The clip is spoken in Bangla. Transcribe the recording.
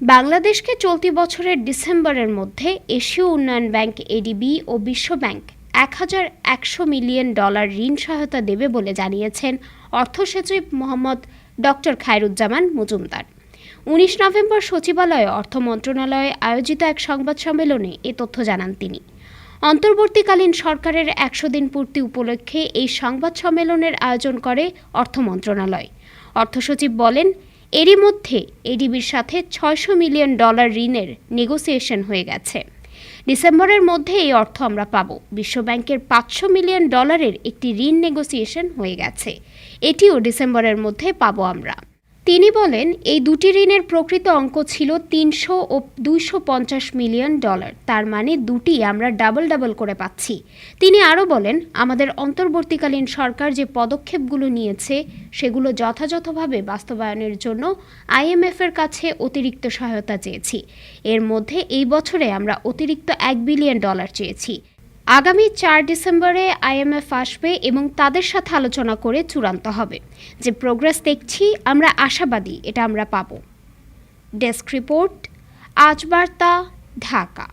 বাংলাদেশকে চলতি বছরের ডিসেম্বরের মধ্যে এশীয় উন্নয়ন ব্যাংক, এডিবি ও বিশ্ব ব্যাংক এক হাজার একশো মিলিয়ন ডলার ঋণ সহায়তা দেবে বলে জানিয়েছেন অর্থ সচিব মোহাম্মদ ডক্টর খায়রুজ্জামান মজুমদার। উনিশ নভেম্বর সচিবালয়ে অর্থ মন্ত্রণালয়ে আয়োজিত এক সংবাদ সম্মেলনে এ তথ্য জানান তিনি। অন্তর্বর্তীকালীন সরকারের একশো দিন পূর্তি উপলক্ষে এই সংবাদ সম্মেলনের আয়োজন করে অর্থ মন্ত্রণালয়। অর্থসচিব বলেন এরই মধ্যে এডিবির সাথে ছয়শো মিলিয়ন ডলার ঋণের নেগোসিয়েশন হয়ে গেছে। ডিসেম্বরের মধ্যে এই অর্থ আমরা পাব। বিশ্বব্যাংকের পাঁচশো মিলিয়ন ডলারের একটি ঋণ নেগোসিয়েশন হয়ে গেছে। এটিও ডিসেম্বরের মধ্যে পাবো আমরা। তিনি বলেন, এই দুটি ঋণের প্রকৃত অঙ্ক ছিল তিনশো ও দুইশো পঞ্চাশ মিলিয়ন ডলার। তার মানে দুটি আমরা ডাবল ডাবল করে পাচ্ছি। তিনি আরও বলেন, আমাদের অন্তর্বর্তীকালীন সরকার যে পদক্ষেপগুলো নিয়েছে, সেগুলো যথাযথভাবে বাস্তবায়নের জন্য আইএমএফের কাছে অতিরিক্ত সহায়তা চেয়েছি। এর মধ্যে এই বছরে আমরা অতিরিক্ত এক বিলিয়ন ডলার চেয়েছি। আগামী চার ডিসেম্বরে আইএমএফ আসবে এবং তাদের সাথে আলোচনা করে চূড়ান্ত হবে। যে প্রোগ্রেস দেখছি, আমরা আশাবাদী এটা আমরা পাব। ডেস্ক রিপোর্ট আজ বার্তা, ঢাকা।